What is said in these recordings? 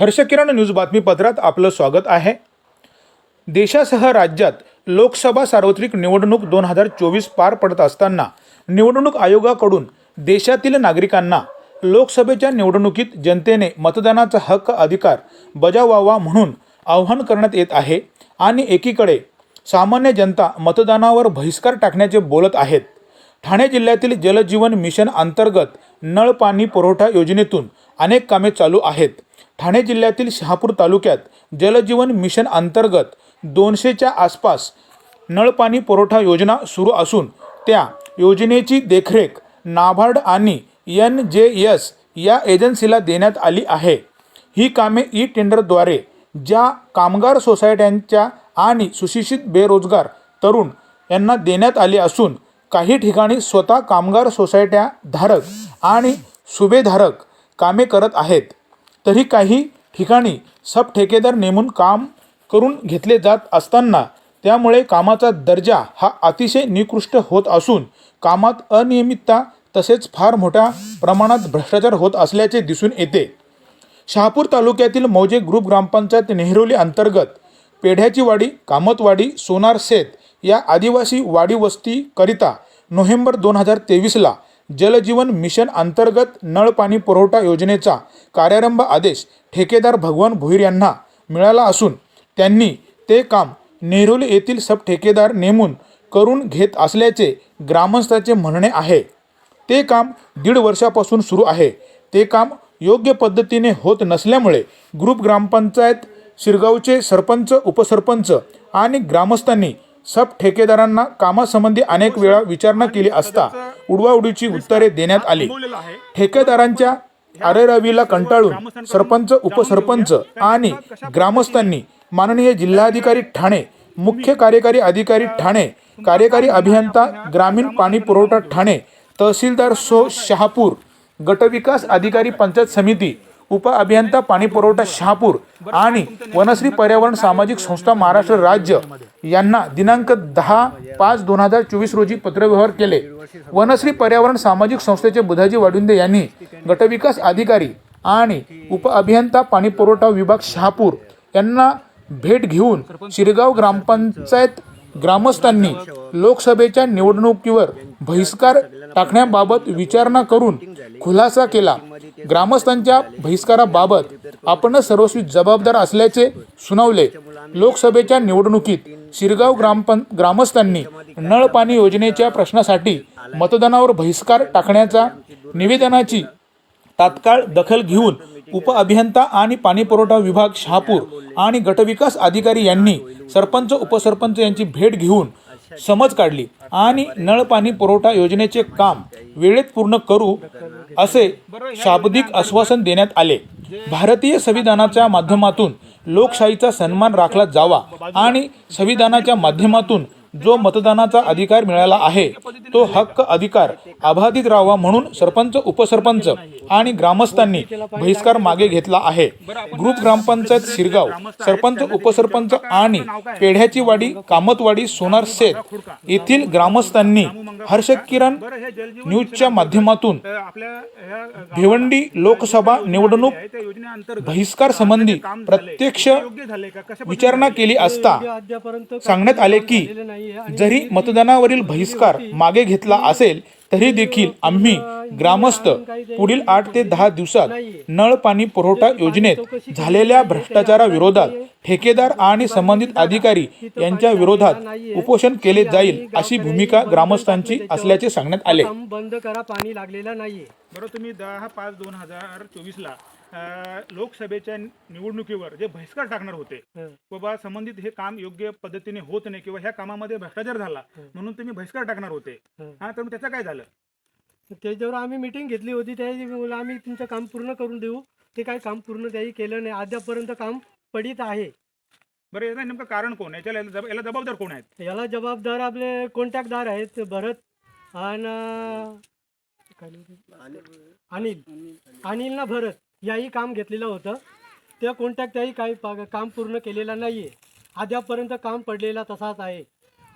हर्षकिरण news बातमीपत्रात आपलं स्वागत आहे. देशासह राज्यात लोकसभा सार्वत्रिक निवडणूक दोन हजार चोवीस पार पडत असताना निवडणूक आयोगाकडून देशातील नागरिकांना लोकसभेच्या निवडणुकीत जनतेने मतदानाचा हक्क अधिकार बजावावा म्हणून आवाहन करण्यात येत आहे आणि एकीकडे सामान्य जनता मतदानावर बहिष्कार टाकण्याचे बोलत आहेत. ठाणे जिल्ह्यातील जलजीवन मिशन अंतर्गत नळ पाणी पुरवठा योजनेतून अनेक कामे चालू आहेत. ठाणे जिल्ह्यातील शहापूर तालुक्यात जलजीवन मिशन अंतर्गत दोनशेच्या आसपास नळपाणी पुरवठा योजना सुरू असून त्या योजनेची देखरेख नाबार्ड आणि एन जे एस या एजन्सीला देण्यात आली आहे. ही कामे ई टेंडरद्वारे ज्या कामगार सोसायट्यांच्या आणि सुशिक्षित बेरोजगार तरुण यांना देण्यात आली असून काही ठिकाणी स्वतः कामगार सोसायट्या धारक आणि सुभेधारक कामे करत आहेत. तरी काही ठिकाणी सब ठेकेदार नेमून काम करून घेतले जात असताना त्यामुळे कामाचा दर्जा हा अतिशय निकृष्ट होत असून कामात अनियमितता तसेच फार मोठ्या प्रमाणात भ्रष्टाचार होत असल्याचे दिसून येते. शहापूर तालुक्यातील मौजे ग्रुप ग्रामपंचायत नेहरोली अंतर्गत पेढ्याची वाडी कामतवाडी सोनार शेत या आदिवासी वाडी वस्तीकरिता नोव्हेंबर दोन हजार तेवीसला जलजीवन मिशन अंतर्गत नळ पाणी पुरवठा योजनेचा कार्यारंभ आदेश ठेकेदार भगवान भोईर यांना मिळाला असून त्यांनी ते काम नेहरोली येथील सब ठेकेदार नेमून करून घेत असल्याचे ग्रामस्थाचे म्हणणे आहे. ते काम दीड वर्षापासून सुरू आहे. ते काम योग्य पद्धतीने होत नसल्यामुळे ग्रुप ग्रामपंचायत शिरगावचे सरपंच उपसरपंच आणि ग्रामस्थांनी सब ठेकेदारांना कामासंबंधी अनेक वेळा विचारणा केली असता उडवाउडीची उत्तरे देण्यात आली. ठेकेदारांच्या अरेरावीला कंटाळून सरपंच उपसरपंच आणि ग्रामस्थांनी माननीय जिल्हाधिकारी ठाणे मुख्य कार्यकारी अधिकारी ठाणे कार्यकारी अभियंता ग्रामीण पाणी पुरवठा ठाणे तहसीलदार सो शहापूर गटविकास अधिकारी पंचायत समिती उप अभियंता पाणी पुरवठा शहापूर आणि वनश्री पर्यावरण सामाजिक संस्था महाराष्ट्र राज्य यांना दिनांक दहा पाच दोन हजार चोवीस रोजी पत्रव्यवहार केले. वनश्री पर्यावरण सामाजिक संस्थेचे बुधाजी वाडुंदे यांनी गटविकास अधिकारी आणि उप अभियंता पाणी पुरवठा विभाग शहापूर यांना भेट घेऊन शिरगाव ग्रामपंचायत ग्रामस्थांनी लोकसभेच्या निवडणुकीवर बहिष्कार टाकण्याबाबत विचारणा करून खुलासा केला. ग्रामस्थांच्या बहिष्काराबाबत आपणच सर्वस्वी जबाबदार असल्याचे सुनावले. लोकसभेच्या निवडणुकीत शिरगाव ग्रामपं ग्रामस्थांनी नळ पाणी योजनेच्या प्रश्नासाठी मतदानावर बहिष्कार टाकण्याचा निवेदनाची तात्काळ दखल घेऊन उपअभियंता आणि पाणीपुरवठा विभाग शहापूर आणि गटविकास अधिकारी यांनी सरपंच उपसरपंच यांची भेट घेऊन समज काढली आणि नळ पाणी पुरवठा योजनेचे काम वेळेत पूर्ण करू असे शाब्दिक आश्वासन देण्यात आले. भारतीय संविधानाच्या माध्यमातून लोकशाहीचा सन्मान राखला जावा आणि संविधानाच्या माध्यमातून जो मतदानाचा अधिकार मिळाला आहे तो हक्क अधिकार अबाधित राहावा म्हणून सरपंच उपसरपंच आणि ग्रामस्थांनी बहिष्कार मागे घेतला आहे. ग्रुप ग्रामपंचायत शिरगाव सरपंच उपसरपंच आणि पेढ्याची वाडी कामतवाडी सोनार सेत येथील ग्रामस्थांनी हर्ष किरण न्यूजच्या माध्यमातून भिवंडी लोकसभा निवडणूक बहिष्कार संबंधी प्रत्यक्ष विचारणा केली असता सांगण्यात आले की जरी मतदानावरील बहिष्कार मागे घेतला असेल तरी देखील आम्ही ग्रामस्थ पुढील आठ ते दहा दिवसात नळ पाणी पुरवठा योजनेत झालेल्या भ्रष्टाचाराविरोधात ठेकेदार आणि संबंधित अधिकारी यांच्या विरोधात उपोषण केले जाईल अशी भूमिका ग्रामस्थांची असल्याचे सांगण्यात आले. बंद करा पाणी लागलेलं नाहीये. बरं तुम्ही दहा पाच दोन हजार लोकसभेच्या निवडणुकीवर जे बहिष्कार टाकणार होते हं. बाबा संबंधित हे काम योग्य पद्धतीने होत नाही किंवा ह्या कामामध्ये भ्रष्टाचार झाला म्हणून तुम्ही बहिष्कार टाकणार होते. हं. हा तर मग त्याचं काय झालं? त्याच्यावर आम्ही मिटिंग घेतली होती. त्याची बोललो आम्ही तुमचं काम पूर्ण करून देऊ. ते काही काम पूर्ण त्याही केलं नाही. अद्यापर्यंत काम पडित आहे. बरं याचं नेमकं कारण कोण आहे? याच्याला याला जब- याला जबाबदार कोण आहेत? याला जबाबदार आपले कॉन्टॅक्टदार आहेत भरत आणि काय? अनिल. अनिल ना भरत. याही काम घेतलेलं होतं. त्या कॉन्टॅक्ट त्याही काही पा- काम पूर्ण केलेलं नाही आहे अद्यापर्यंत काम पडलेला तसाच आहे.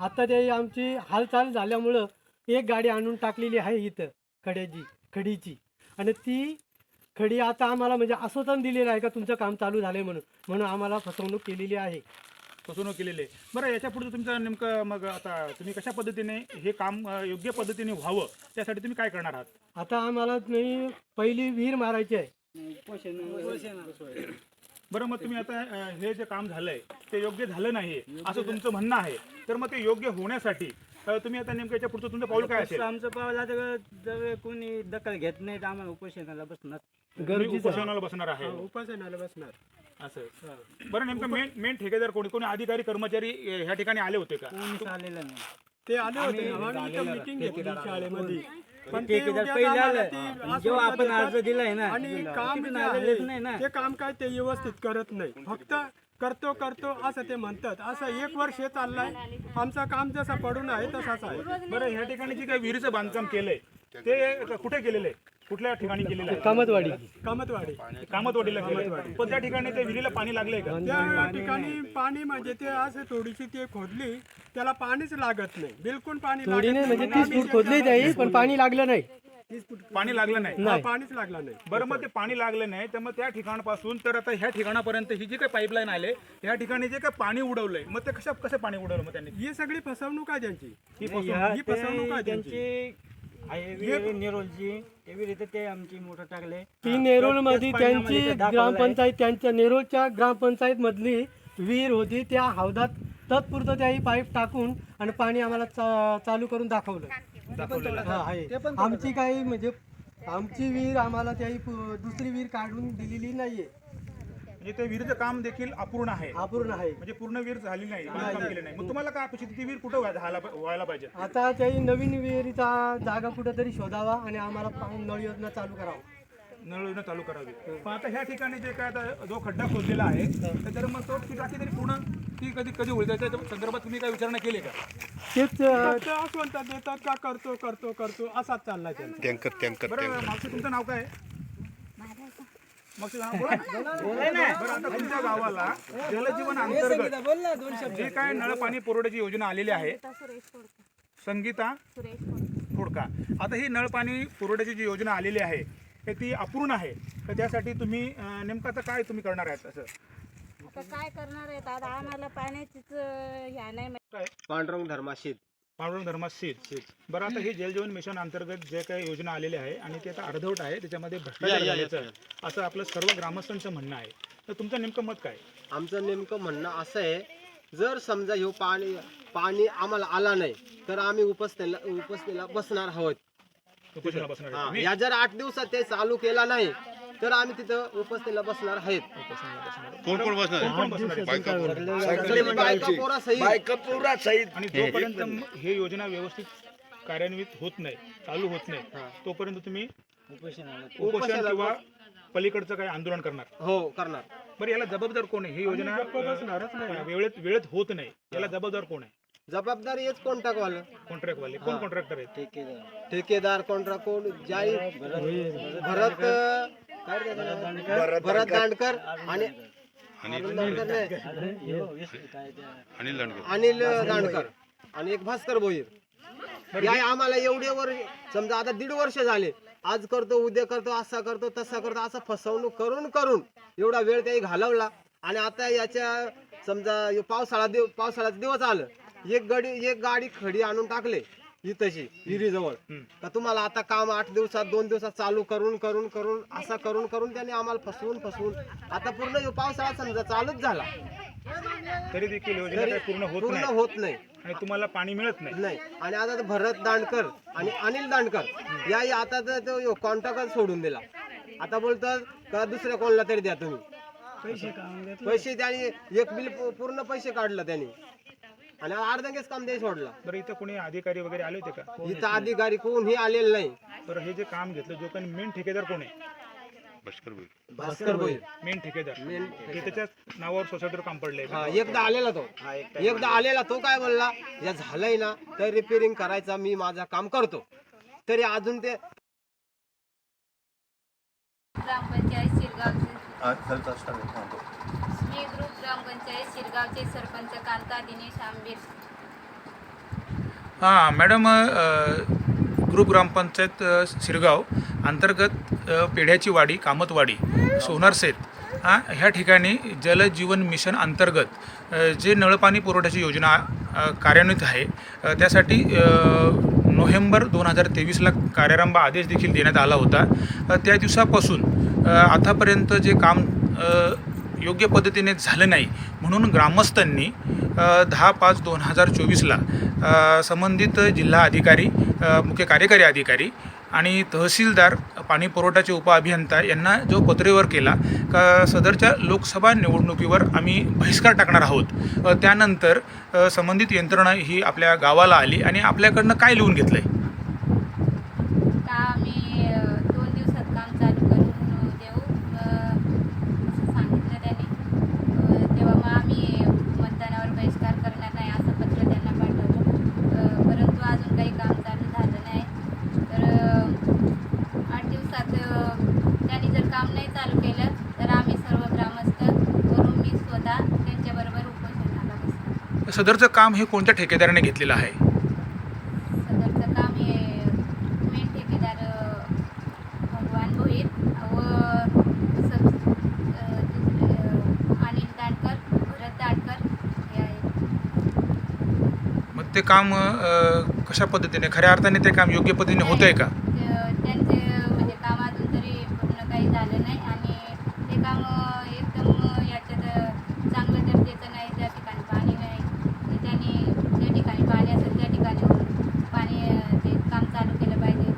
आता ते आमची हालचाल झाल्यामुळं एक गाडी आणून टाकलेली आहे इथं खड्याची खडीची. आणि ती खडी आता आम्हाला म्हणजे आश्वासन दिलेलं आहे का तुमचं काम चालू झालंय म्हणून म्हणून आम्हाला फसवणूक केलेली आहे. फसवणूक केलेली आहे. बरं याच्यापुढे तुमचं नेमकं मग आता तुम्ही कशा पद्धतीने हे काम अं, योग्य पद्धतीने व्हावं त्यासाठी तुम्ही काय करणार आहात? आता आम्हाला नाही पहिली विहीर मारायची आहे. बरं मग तुम्ही आता अं, हे जे काम झालंय ते योग्य झालं नाही असं तुमचं म्हणणं आहे. तर मग ते योग्य होण्यासाठी अं, तुम्ही आता नेमकं याच्या पुढचं तुमचं पाऊल काय असेल? आमचं पावला तर जर कोणी दखल घेत नाही तर आम्हाला उपोषणाला बसणार. तुम्ही. उपोषणाला बसणार आहे. उपासनाला बसणार. असं. बरं नेमकं मेन मेन ठेकेदार कोणी? कोणी अधिकारी कर्मचारी अं, ह्या ठिकाणी आले होते का? कोणीच आलेलं नाही. ते आले होते. आम्ही इथं मीटिंग घेतली शाळेमध्ये. पण ते ठेकेदार उद्या पहिले आम्हाला आलं. ते आणि जेव्हा आपण अर्ज दिलाय ना आणि काम जे आलेलेच नाही ना. ते काम काय ते व्यवस्थित करत नाही. फक्त करतो करतो असं ते म्हणतात. असं एक वर्ष हे चाललंय. आमचं काम जसं पडून आहे तसाच आहे. बरं ह्या ठिकाणी जे काही विहिरीचं बांधकाम केलंय ते कुठे केलेलं आहे? कुठल्या ठिकाणी केलेलं आहे? कामतवाडी. कामतवाडी. कामतवाडीला पण त्या ठिकाणी ते विहिरीला पाणी लागलंय का? त्या ठिकाणी पाणी म्हणजे ते असं थोडीशी ते खोदली त्याला पाणीच लागत नाही. बिलकुल पाणी थोडी नाही म्हणजे तीस फूट खोदली त्याही पण पाणी लागलं नाही. पाणी लागलं नाही. पाणीच लागलं नाही. बरं मग ते पाणी लागलं नाही तर मग त्या ठिकाणापासून तर आता ह्या ठिकाणापर्यंत ही जी काही पाईपलाईन आले ह्या ठिकाणी जे काही पाणी उडवलंय मग ते कशा कसं पाणी उडवलं मग त्यांनी? ही सगळी फसवणूक आहे त्यांची. ही नाही, फसवणूक- आहे त्यांची. नेरोलची ते विहीर ते आमची मोठं टाकले. ती नेरुळमध्ये त्यांची. ग्रामपंचायत त्यांच्या नेरुळच्या ग्रामपंचायत मधली विहीर होती. त्या हौदात तत्पुरतं त्याही पाईप टाकून आणि पाणी आम्हाला चा- चालू करून दाखवलं. हा, आहे. आमची काही म्हणजे आमची विहीर आम्हाला त्याही दुसरी विहीर काढून दिलेली नाहीये. म्हणजे ते विहिरीचं काम देखील अपूर्ण आहे. अपूर्ण आहे. म्हणजे पूर्ण विहीर झाली नाही बांधकाम केलं नाही. मग तुम्हाला काय अपेक्षित ती विहीर कुठं व्हायला व्हायला- पाहिजे? आता त्याही नवीन विहिरीचा जागा कुठेतरी शोधावा आणि आम्हाला पाणी नळ योजना चालू करावं. नळ योजना चालू करावी. पण आता ह्या ठिकाणी जे काय आता जो खड्डा खोदलेला आहे तर मग तो ती टाकी तरी पूर्ण ती कधी कधी होईल? त्याच्या संदर्भात तुम्ही काय विचारणा केली का? तेच आठवणतात देतात का करतो करतो करतो? असाच चाललाय टँकर टँकर बरं मागचं तुमचं नाव काय बोला. बरं आता तुमच्या गावाला जलजीवन अंतर्गत जे काय नळ पाणी पुरवठ्याची योजना आलेली आहे. संगीता खोडका आता ही नळ पाणी पुरवठ्याची जी योजना आलेली आहे तर ती अपूर्ण आहे. तर त्यासाठी तुम्ही अं, नेमकं आता काय तुम्ही करणार आहेत असं? आता काय करणार आहेत आता आम्हाला पाण्याचीच अं, ह्या नाही माहिती. पांडुरंग धर्माशीत पांडुरंग धर्मात शीत बरं आता हे जलजीवन मिशन अंतर्गत जे काही योजना आलेली आहे आणि ते आता अर्धवट आहे त्याच्यामध्ये भ्रष्टाचार झाल्याचं असं आपलं सर्व ग्रामस्थांचं म्हणणं आहे. तर तुमचं नेमकं मत काय? आमचं नेमकं म्हणणं असं आहे जर समजा ह्यो पाणी पाणी आम्हाला आला नाही तर आम्ही उपसतेला उपसतेला बसणार आहोत. हा? या जर आठ दिवसात ते चालू केला नाही तर आम्ही तिथं उपसतेला बसणार आहेत. उपोषणाला बसणार आहे. कोण कोण? बसणार बायका पोरं सहित. आणि जोपर्यंत म- हे योजना व्यवस्थित कार्यान्वित होत नाही चालू होत नाही तोपर्यंत तुम्ही उपोषणाला उपोषण किंवा पलीकडचं काही आंदोलन करणार. हो करणार. बरं याला जबाबदार कोण आहे? ही योजना अं, वेळेत वेळेत होत नाही. याला जबाबदार कोण आहे? जबाबदारी हेच कॉन्ट्रॅक्ट वालं कॉन्ट्रॅक्ट वाले कोण कॉन्ट्रॅक्टर आहेत? ठेकेदार. ठेकेदार कॉन्ट्रॅक्ट कोण ज्याही भरत? भरत दांडकर. आणि अरुण दांडकर नाही. अनिल दांडगे अनिल दांडकर आणि एक भास्कर भोईर. या आम्हाला एवढे वर्ष समजा आता दीड वर्ष झाले. आज करतो उद्या करतो असा करतो तसा करतो असं फसवणूक करून करून एवढा वेळ त्याही घालवला. आणि आता याच्या समजा पावसाळा दिव पावसाळ्याचं दिवस आलं. एक गाडी एक गाडी खडी आणून टाकले. इथंशी विहिरीजवळ. का तुम्हाला आता काम आठ दिवसात दोन दिवसात चालू करून करून करून असं करून करून त्याने आम्हाला फसवून फसवून आता पूर्ण ह्यो पावसाळा समजा चालूच झाला. तरी देखील योजना तरी काही पूर्ण होत पूर्ण नाही. होत नाही. आणि तुम्हाला पाणी मिळत नाही. नाही. आणि आता तो भरत दांडकर आणि अनिल दांडकर याही आता तर तो कॉन्ट्रॅक्ट सोडून दिला. आता बोलतात का दुसऱ्या कोणाला तरी द्या तुम्ही. पैसे त्यांनी एक बिल पूर्ण पैसे काढलं त्यांनी. आणि अर्धंगेच काम ते सोडला. बरं इथं कोणी अधिकारी वगैरे आले होते का? इथं अधिकारी कोणही आलेलं नाही. बरं हे जे काम घेतलं जो काही मेन ठेकेदार कोण आहे? भास्कर भाई भास्कर भोईर. मेन ठेकेदार. मेन हे त्याच्याच नावावर सोसायटीवर काम पडलंय. हा एकदा आलेला तो. एकदा आलेला. तो काय बोलला या झालंय ना तर रिपेअरिंग करायचा मी माझं काम करतो. तरी अजून ते ग्रामपंचायत शिरगावचे श्री ग्रुप ग्रामपंचायत शिरगावचे सरपंच कांता दिनेश आंबीर हां मॅडम ग्रुप ग्रामपंचायत शिरगाव अंतर्गत पेढ्याची वाडी कामतवाडी सोनारसेत हां ह्या ठिकाणी जलजीवन मिशन अंतर्गत जे नळपाणी पुरवठ्याची योजना कार्यान्वित आहे त्यासाठी नोव्हेंबर दोन हजार तेवीसला कार्यारंभ आदेश देखील देण्यात आला होता. त्या दिवसापासून आतापर्यंत जे काम योग्य पद्धतीने झालं नाही. म्हणून ग्रामस्थांनी दहा पाच दोन हजार चोवीसला संबंधित जिल्हा अधिकारी मुख्य कार्यकारी अधिकारी आणि तहसीलदार पाणी पुरवठ्याचे उपअभियंता यांना जो पत्रेवर केला का सदरच्या लोकसभा निवडणुकीवर आम्ही बहिष्कार टाकणार आहोत. त्यानंतर संबंधित यंत्रणा ही आपल्या गावाला आली आणि आपल्याकडनं काय लिहून घेतलं आहे का आम्ही अ, दोन दिवसात काम चालू करून देऊ अ, असं सांगितलं त्याने अ, तेव्हा मग आम्ही मतदानावर बहिष्कार करणार नाही असं पत्र त्यांना पाठवलं अ, परंतु अजून काही काम चालू झालं नाही तर अ, आठ दिवसात अ, त्यांनी जर काम नाही चालू केलं तर आम्ही सर्व ग्रामस्थ वरून मी स्वतः त्यांच्याबरोबर उपोषणाला बसतो सदरचं काम हे कोणत्या ठेकेदाराने घेतलेलं आहे? सदरचं काम हे मेन ठेकेदार अ, भगवान भोईर व सब अ, दुसरे, अ, अनिल दांडकर भरत दांडकर हे आहेत. मग ते काम अ, कशा पद्धतीने? खऱ्या अर्थाने ते काम योग्य पद्धतीने होतं आहे का? ते- त्यांचे म्हणजे काम अजून तरी पूर्ण काही झालं नाही आणि ते काम अ, एकदम याच्यात अ, चांगलं दर्जाचं नाही ज्या ठिकाणी पाणी नाही तर त्यांनी ज्या ठिकाणी पाणी असेल त्या ठिकाणी पाणी अ, ते काम चालू केलं पाहिजे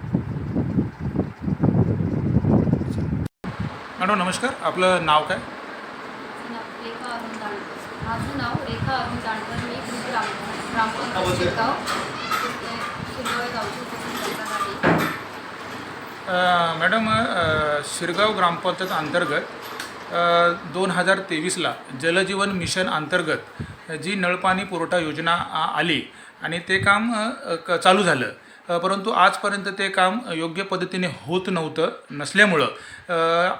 मॅडम नमस्कार. आपलं नाव काय? नाव रेखा अरुण दांडकर माझं नाव रेखा अरुण दांडकर मी ग्रुप ग्राम ग्रामपंचायत शिरगाव शिरगाव या गावची उपसरपंच आहे. अ, मॅडम शिरगाव ग्रामपंचायत अंतर्गत दोन हजार तेवीसला जलजीवन मिशन अंतर्गत जी नळपाणी पुरवठा योजना आली आणि ते काम क चालू झालं. परंतु आजपर्यंत ते काम योग्य पद्धतीने होत नव्हतं नसल्यामुळं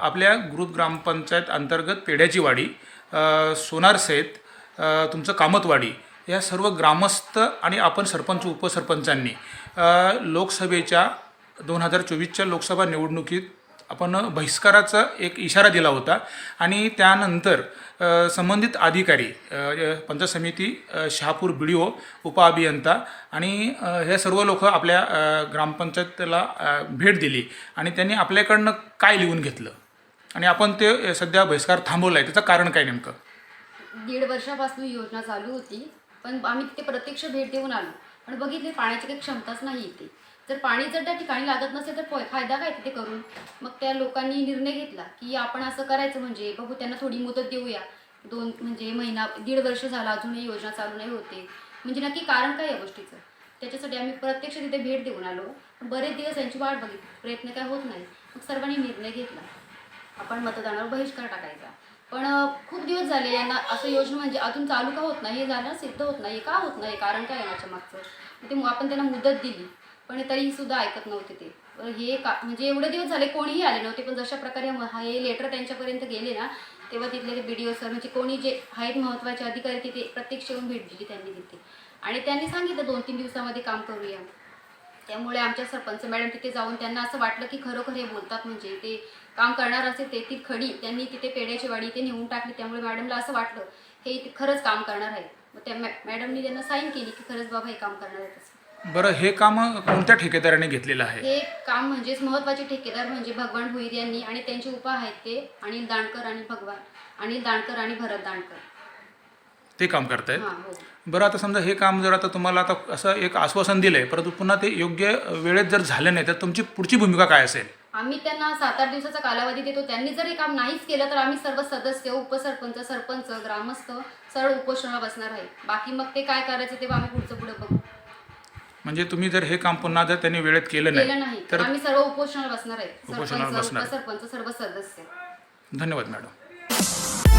आपल्या ग्रुप ग्रामपंचायत अंतर्गत पेढ्याची वाडी सोनारसेत तुमचं कामतवाडी या सर्व ग्रामस्थ आणि आपण सरपंच उपसरपंचांनी लोकसभेच्या दोन हजार चोवीसच्या लोकसभा निवडणुकीत आपण बहिष्काराचा एक इशारा दिला होता. आणि त्यानंतर संबंधित अधिकारी पंचायत समिती शहापूर बी डी ओ उपअभियंता आणि हे सर्व लोक आपल्या ग्रामपंचायतीला भेट दिली आणि त्यांनी आपल्याकडनं काय लिहून घेतलं? आणि आपण ते सध्या बहिष्कार थांबवला आहे त्याचं कारण काय नेमकं? दीड वर्षापासून योजना चालू होती पण आम्ही तिथे प्रत्यक्ष भेट देऊन आलो. पण बघितले पाण्याची काही क्षमताच नाही इथे. जर पाणी जर त्या ठिकाणी लागत नसेल तर फायदा काय तिथे करून? मग त्या लोकांनी निर्णय घेतला की आपण असं करायचं म्हणजे बघू त्यांना थोडी मुदत देऊया. दोन म्हणजे महिना दीड वर्ष झाला अजूनही योजना चालू नाही होते. म्हणजे नक्की कारण काय या गोष्टीचं? त्याच्यासाठी आम्ही प्रत्यक्ष तिथे भेट देऊन आलो. बरेच दिवस यांची वाट बघितली. प्रयत्न काय होत नाही. मग सर्वांनी निर्णय घेतला. आपण मतदानावर बहिष्कार टाकायचा. पण खूप दिवस झाले यांना असं योजना म्हणजे अजून चालू का होत नाही हे झालं सिद्ध होत नाही का होत नाही? कारण काय याच्या मागचं? ते आपण त्यांना मुदत दिली. पण तरीही सुद्धा ऐकत नव्हते ते. तर हे का म्हणजे एवढे दिवस झाले कोणीही आले नव्हते पण जशा प्रकारे हे लेटर त्यांच्यापर्यंत गेले ना तेव्हा तिथले ते बी डी ओ सर म्हणजे कोणी जे आहेत महत्त्वाचे अधिकारी तिथे प्रत्यक्ष येऊन भेट दिली त्यांनी तिथे. आणि त्यांनी सांगितलं दोन तीन दिवसामध्ये काम करूया. त्यामुळे आमच्या सरपंच मॅडम तिथे जाऊन त्यांना असं वाटलं की खरोखर हे बोलतात म्हणजे ते काम करणार असेल ते ती खडी त्यांनी तिथे पेड्याची वाडी इथे नेऊन टाकली त्यामुळे मॅडमला असं वाटलं हे खरंच काम करणार आहे मग त्या मॅ मॅडमनी त्यांना साईन केली की खरंच बाबा हे काम करणार आहेत असं. बरं हे काम कोणत्या ठेकेदाराने घेतलेलं आहे? हे काम म्हणजेच महत्त्वाचे ठेकेदार म्हणजे भगवान भुईर यांनी आणि त्यांचे उपा आहेत ते अनिल दांडकर आणि भगवान अनिल दांडकर आणि भरत दांडकर ते काम करतायत? हां हो. बरं आता समजा हे काम जर आता तुम्हाला आता असं एक आश्वासन दिलं आहे परंतु पुन्हा ते योग्य वेळेत जर झालं नाही तर तुमची पुढची भूमिका काय असेल? आम्ही त्यांना सात आठ दिवसाचा कालावधी देतो. त्यांनी जर हे काम नाहीच केलं तर आम्ही सर्व सदस्य उपसरपंच सरपंच ग्रामस्थ सरळ उपोषणाला बसणार आहे. बाकी मग ते काय करायचं तेव्हा आम्ही पुढचं पुढं बघू. म्हणजे तुम्ही जर हे काम पुन्हा जर त्यांनी वेळेत केलं नाही तर आम्ही सर्व उपोषणाला बसणार आहे. उपोषणाला सरपंच बसणार. उपसरपंच सर्व सदस्य. धन्यवाद मॅडम.